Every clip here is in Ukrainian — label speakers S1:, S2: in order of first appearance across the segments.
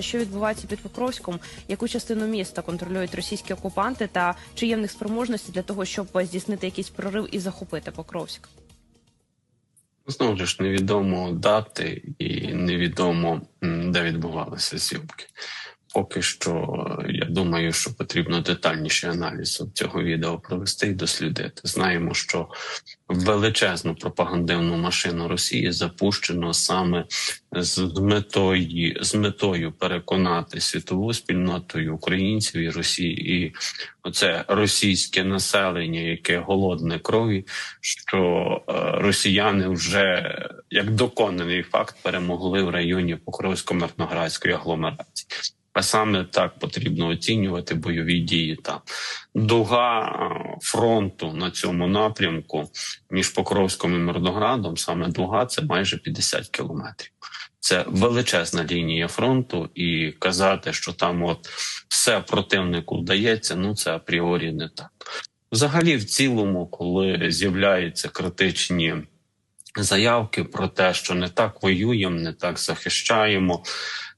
S1: Що відбувається під Покровськом? Яку частину міста контролюють російські окупанти, та чи є в них спроможності для того, щоб здійснити якийсь прорив і захопити Покровськ?
S2: Знову ж невідомо дати і невідомо де відбувалися зйомки. Поки що я думаю, що потрібно детальніший аналіз цього відео провести і дослідити. Знаємо, що величезну пропагандивну машину Росії запущено саме з метою з метою переконати світову спільноту і українців і Росії, і оце російське населення, яке голодне крові, що е, росіяни вже як доконаний факт перемогли в районі Покровсько-Мирноградської агломерації. А саме так потрібно оцінювати бойові дії там. Дуга фронту на цьому напрямку між Покровськом і Мирноградом, саме дуга, це майже 50 кілометрів. Це величезна лінія фронту, і казати, що там от все противнику вдається, ну це апріорі не так. Взагалі, в цілому, коли з'являються критичні заявки про те, що не так воюємо, не так захищаємо.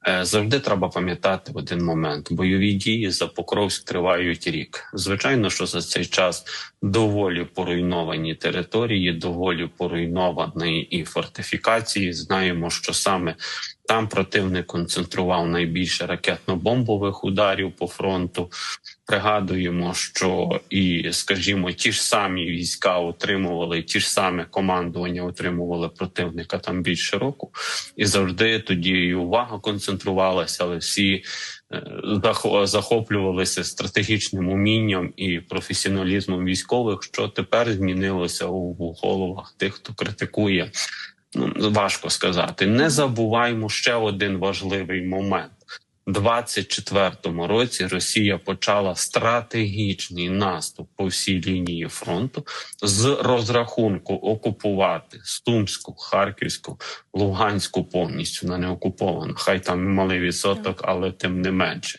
S2: е, Завжди треба пам'ятати один момент: бойові дії за Покровськ тривають рік. Звичайно, що за цей час доволі поруйновані території, доволі поруйновані і фортифікації. Знаємо, що саме там противник концентрував найбільше ракетно-бомбових ударів по фронту. Пригадуємо, що і, скажімо, ті ж самі війська отримували, ті ж самі командування отримували противника там більше року, і завжди тоді і увага концентрувалася, але всі е, захоплювалися стратегічним умінням і професіоналізмом військових, що тепер змінилося у головах тих, хто критикує. Ну важко сказати. Не забуваймо ще один важливий момент. 24-му році Росія почала стратегічний наступ по всій лінії фронту з розрахунку окупувати Стумську, Харківську, Луганську повністю на неокуповану. Хай там малий відсоток, але тим не менше.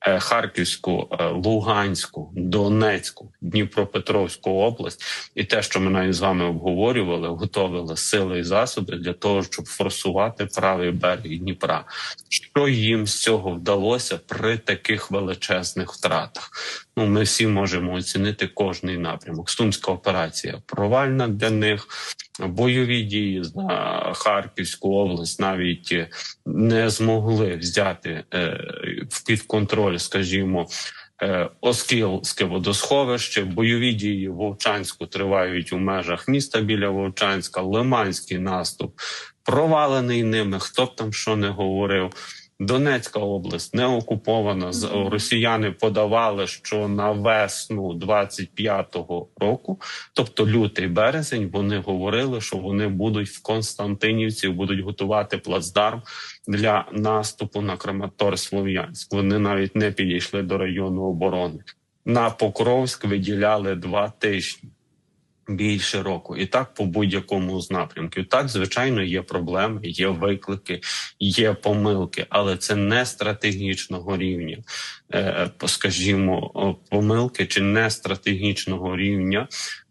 S2: Е, Харківську, е, Луганську, Донецьку, Дніпропетровську область, і те, що ми навіть з вами обговорювали, готовили сили і засоби для того, щоб форсувати правий берег Дніпра. Що їм з цього вдалося при таких величезних втратах? Ну, ми всі можемо оцінити кожний напрямок. Сумська операція провальна для них. Бойові дії за Харківську область навіть не змогли взяти е, під контроль, скажімо. Е, Оскілське водосховище, бойові дії в Вовчанську тривають у межах міста біля Вовчанська, Лиманський наступ провалений ними. Хто б там що не говорив. Донецька область не окупована. Росіяни подавали, що на весну 25-го року, тобто лютий березень, вони говорили, що вони будуть в Константинівці, будуть готувати плацдарм для наступу на Краматорськ-Слов'янськ. Вони навіть не підійшли до району оборони. На Покровськ виділяли два тижні. Більше року, і так по будь-якому з напрямків. Так, звичайно, є проблеми, є виклики, є помилки, але це не стратегічного рівня, е, скажімо, помилки чи не стратегічного рівня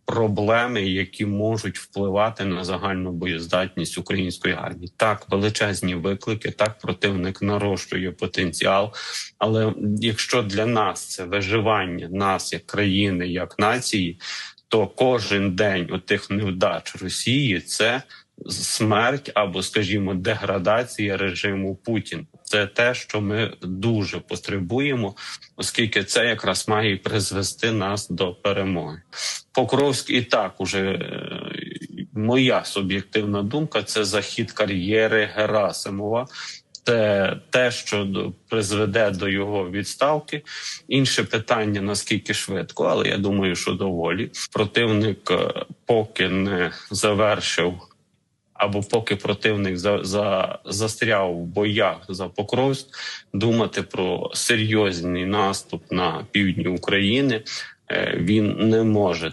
S2: проблеми, які можуть впливати на загальну боєздатність української армії. Так, величезні виклики, так противник нарощує потенціал. Але якщо для нас це виживання нас як країни, як нації, то кожен день отих невдач Росії це смерть або, скажімо, деградація режиму Путіна. Це те, що ми дуже потребуємо, оскільки це якраз має призвести нас до перемоги. Покровськ і так уже е, моя суб'єктивна думка це захід кар'єри Герасимова. Це те, що призведе до його відставки. Інше питання наскільки швидко, але я думаю, що доволі противник е, поки не завершив. Або поки противник за, за застряв в боях за Покровськ, думати про серйозний наступ на півдні України е, він не може